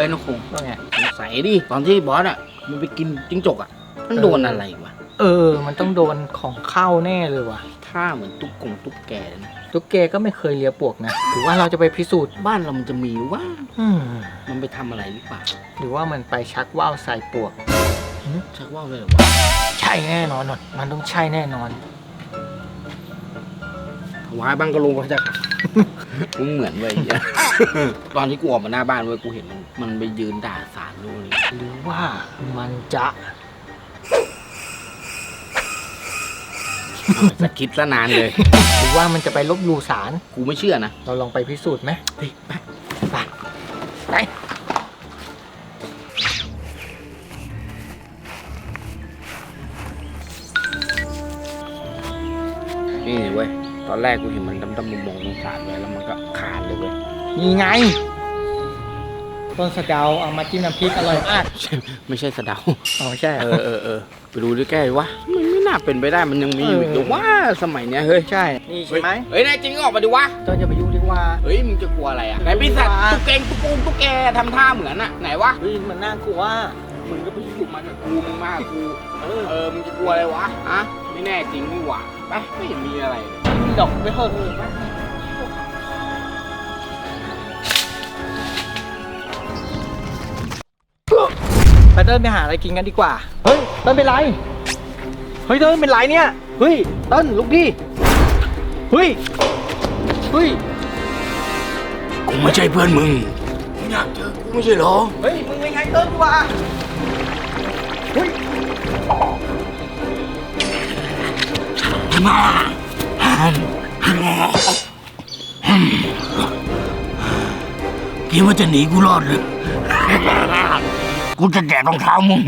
อ้ยน้องคงว่าไงสงสัยดิตอนที่บอสอะมันไปกินจิ้งจกอะ มันโดนอะไรวะเออ มันต้องโดนของเข้าแน่เลยว่ะ ท่าเหมือนตุ๊กกงตุ๊กแกเลยนะตุ๊กแกก็ไม่เคยเลียปวกนะหรือว่าเราจะไปพิสูจน์บ้านเรามันจะมีว่าอืมมันไปทำอะไรหรือเปล่าหรือว่ามันไปชักว่าวใส่ปวก ชักว่าวเลยเหรอวะใช่แน่นอนนนมันต้องใช่แน่นอน ถวายบังกะลุงพระเจ้า มึงเหมือนเว้ยไอ้เหี้ยตอนที่กูออกมาหน้าบ้านเว้ยกูเห็นมันมันไปยืนด่าสารนู่นนี่หรือว่ามันจะจะคิดซะนานเลย หรือว่ามันจะไปลบหลู่สารกูไม่เชื่อนะ เราลองไปพิสูจน์ไหมเฮ้ยไปไปไปนี่เว้ย ตอนแรกกูเห็นมันดำดำๆมองๆตรงสารไว้แล้วมันก็ขาดเลยเว้ยนี่ไง ต้นสะเดาเอามาจิ้มน้ำพริกอร่อยมากไม่ใช่สะเดาอ๋อใช่เออเออเออไปดูด้วยแกดิวะมันไม่น่าเป็นไปได้มันยังมีอยู่อีกเออหรือว่าสมัยเนี้ยเฮ้ยใช่ นี่ใช่ไหมเฮ้ยแน่จริงก็ออกมาดิวะต้นจะไปยุ่งดีกว่า เฮ้ยมึงจะกลัวอะไรอะไหนปีศาจตุ๊กเกงตุ๊กปูตุ๊กแกทำท่าเหมือนอะไหนวะเฮ้ยมันน่ากลัวมึงก็ไปอยู่มากับกูมึงมากับกูเออเออมึงจะกลัวอะไรวะฮะไม่แน่จริงนี่หว่าไปไม่เห็นมีอะไร มีดอกไม่เพิ่มเลยปะไปเดินไปหาอะไรกินกันดีกว่า เฮ้ยเต้นเป็นไร เฮ้ยเต้นเป็นไรเนี่ย เฮ้ยเต้นลุกดิเฮ้ย เฮ้ย กูไม่ใช่เพื่อนมึงมึงอยากเจอกูไม่ใช่เหรอ เฮ้ย มึงไม่ใช่เต้นดีกว่าเฮ้ยมา คิดว่าจะหนีกูรอดหรือกูจะแกะรองเท้ามึง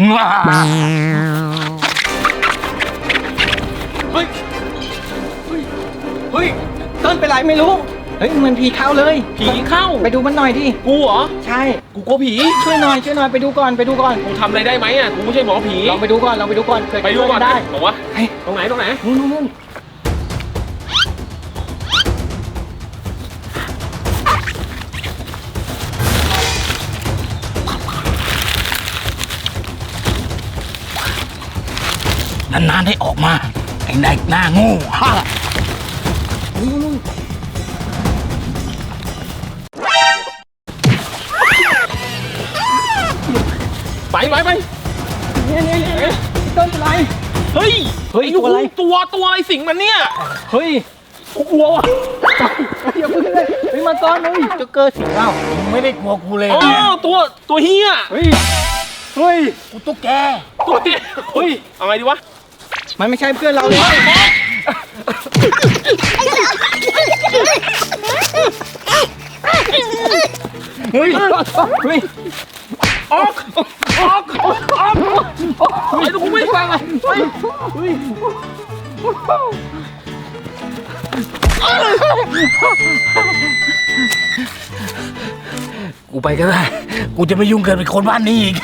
เฮ้ย เฮ้ยเฮ้ยเต้นเป็นไรไม่รู้ เฮ้ยเหมือนผีเข้าเลย ผีเข้า ไปดูมันหน่อยดิ กูเหรอ ใช่ กูกลัวผี ช่วยหน่อยช่วยหน่อยไปดูก่อนไปดูก่อน กูทำอะไรได้ไหมอะ กูไม่ใช่หมอผี ลองไปดูก่อนลองไปดูก่อนเคยไปดูก่อนได้บอกว่าเฮ้ตรงไหนตรงไหน นู่นนู่นนู่น นานๆให้ออกมาไอ้นายหน้าโง่ฮ่านู่นนู่นไปไปไปเนี่ยเนี่ยเนี่ยต้นเป็นไร เฮ้ย เฮ้ยไอ้ตัวอะไร ตัวตัวอะไรสิงมันเนี่ย เฮ้ยกูกลัวว่ะอย่าพึ่งเลยเฮ้ยมาต้อนเฮ้ยจะเกิดสิงเรามึงไม่ได้กลัวกูเลยอ๋อตัวตัวเฮียเฮ้ยเฮ้ยกูตุ๊กแกตัวเฮียเฮ้ยเอาไงดีวะ มันไม่ใช่เพื่อนเราเลยเฮ้ยเฮ้ยออกออกออกออกไอ้กูไม่ฟังอะเฮ้ยเฮ้ยกูไปก็ได้ กูจะไม่ยุ่งเกินไปคนบ้านนี้อีก